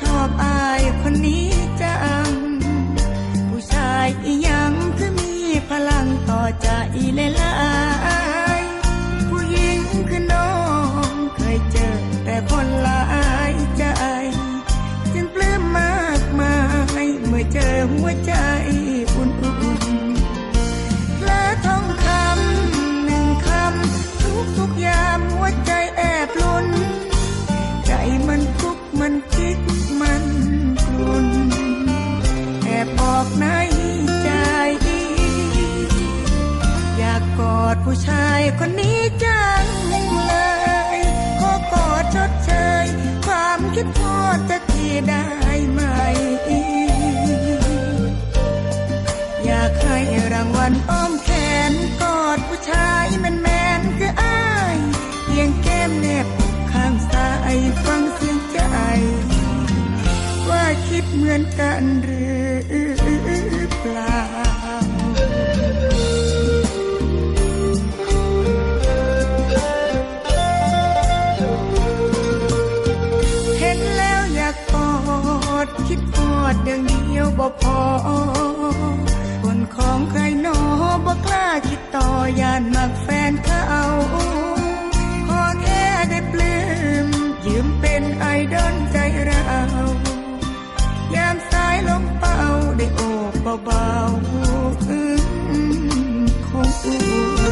ชอบอายคนนี้จัง ผู้ชายอียังคือมีพลังต่อใจเลยละ ในใจ อยากกอดผู้ชายคนนี้จังเลย ขอกอดชดเชย ความคิดทอดจะทีได้ไหม อยากให้รางวัลอ้อมแขนกอดผู้ชายแมนแมนคืออ้ายเพียงแก้มแนบข้างซ้ายฟังเสียงใจว่าคิดเหมือนกันหรือ ดอย่างเดียวบ่พอคนของใครหนอบ่กล้าคิดต่อยานมักแฟนเขาขอแค่ได้ปลื้มยืมเป็นไอดอลใจเรายามสายลมเป่าได้โอบเบาๆคงอุ่น